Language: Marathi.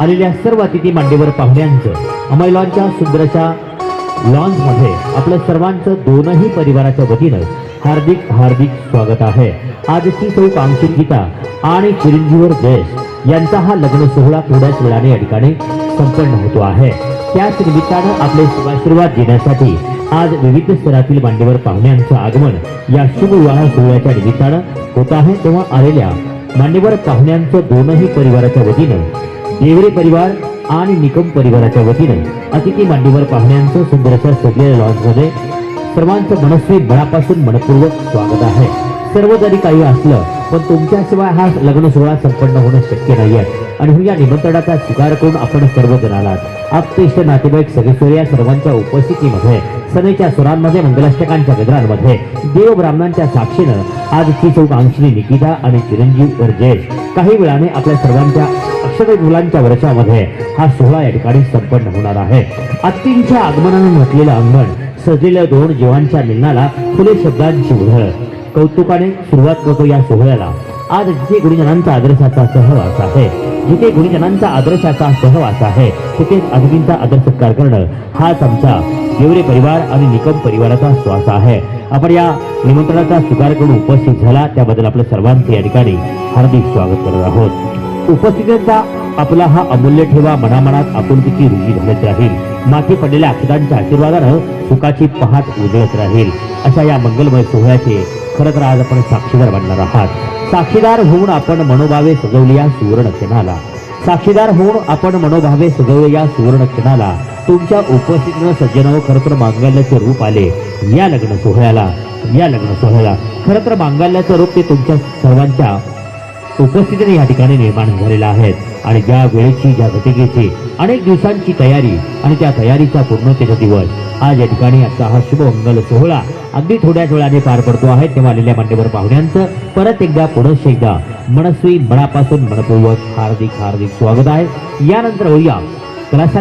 आलेल्या सर्व अतिथी मांडीवर पाहुण्यांचं अमैलॉनच्या सुंदरशा लॉन्समध्ये आपलं सर्वांचं दोनही परिवाराच्या वतीनं हार्दिक हार्दिक स्वागत आहे. आजची सौ कांक्षी गीता आणि चिरंजीवर जयेश यांचा हा लग्न सोहळा थोड्याच वेळाने या ठिकाणी संपन्न होतो आहे. त्याच निमित्तानं आपले शुभाशीर्वाद देण्यासाठी आज विविध स्तरातील मांडीवर पाहुण्यांचं आगमन या शुभ विवाह सोहळ्याच्या निमित्तानं होत आहे. तेव्हा आलेल्या मान्यवर पाहुण्यांचं दोनही परिवाराच्या वतीनं देवरे परिवार आणि निकम परिवाराच्या वतीने अतिथी मांडीवर पाहुण्यांचं सुंदरशा सजलेल्या लॉजमध्ये सर्वांचं मनस्वी मनापासून मनपूर्वक स्वागत आहे. सर्व जरी काही असलं पण तुमच्याशिवाय हा लग्न सोहळा संपन्न होणं शक्य नाही आहे आणि या निमंत्रणाचा स्वीकार करून आपण सर्वजण आलात. आपते नातेवाईक सदस्य या सर्वांच्या उपस्थितीमध्ये सनेच्या सुरांमध्ये मंगलाष्टकांच्या गजरांमध्ये देव ब्राह्मणांच्या साक्षीनं आजची चौक अंशनी निकिता आणि चिरंजीव जयेश काही वेळाने आपल्या सर्वांच्या अक्षरय मुलांच्या वर्षामध्ये हा सोहळा या ठिकाणी संपन्न होणार आहे. अत्तींच्या आगमनानं म्हटलेलं अंगण सजलेल्या दोन जीवांच्या मिलनाला फुले शब्दांची उधळ कौतुकाने सुरुवात करतो या सोहळ्याला. आज जिथे गुरुजनांचा आदर्शाचा सहवास आहे जिथे गुरुजनांचा आदर्शाचा सहवास आहे तिथेच अतिथींचा आदर सत्कार करणं हाच आमचा गेवरे परिवार आणि निकम परिवाराचा श्वास आहे. आपण या निमंत्रणाचा स्वीकार करून उपस्थित झाला त्याबद्दल आपलं सर्वांचे या ठिकाणी हार्दिक स्वागत करत आहोत. उपस्थितीचा आपला हा अमूल्य ठेवा मनामनात आपुलकीची रुजी घालत राहील. मागे पडलेल्या अक्षदांच्या आशीर्वादानं सुखाची पहाट उजळत राहील. अशा या मंगलमय सोहळ्याचे खरं तर आज आपण साक्षीदार बनणार आहात. साक्षीदार होऊन आपण मनोभावे सजवली या सुवर्ण क्षणाला साक्षीदार होऊन आपण मनोभावे सजवले या सुवर्ण क्षणाला तुमच्या उपस्थितीनं सज्जनाव खरं तर मांगल्याचे रूप आले. या लग्न सोहळ्याला या लग्न सोहळ्याला. खरं तर मांगल्याचं रूप ते तुमच्या सर्वांच्या उपस्थितीने या ठिकाणी निर्माण झालेला आहेत आणि ज्या वेळेची ज्या घटिकेची अनेक दिवसांची तयारी आणि त्या तयारीचा पूर्णतेचा दिवस आज या ठिकाणी आजचा हा शुभ मंगल सोहळा अगदी थोड्याच वेळाने पार पडतो आहे तेव्हा आलेल्या मान्यवर पाहुण्यांचं. परत एकदा पुनश्च एकदा मनस्वी मनापासून मनपूर्वक हार्दिक हार्दिक स्वागत आहे. यानंतर होऊया. कलासाध्य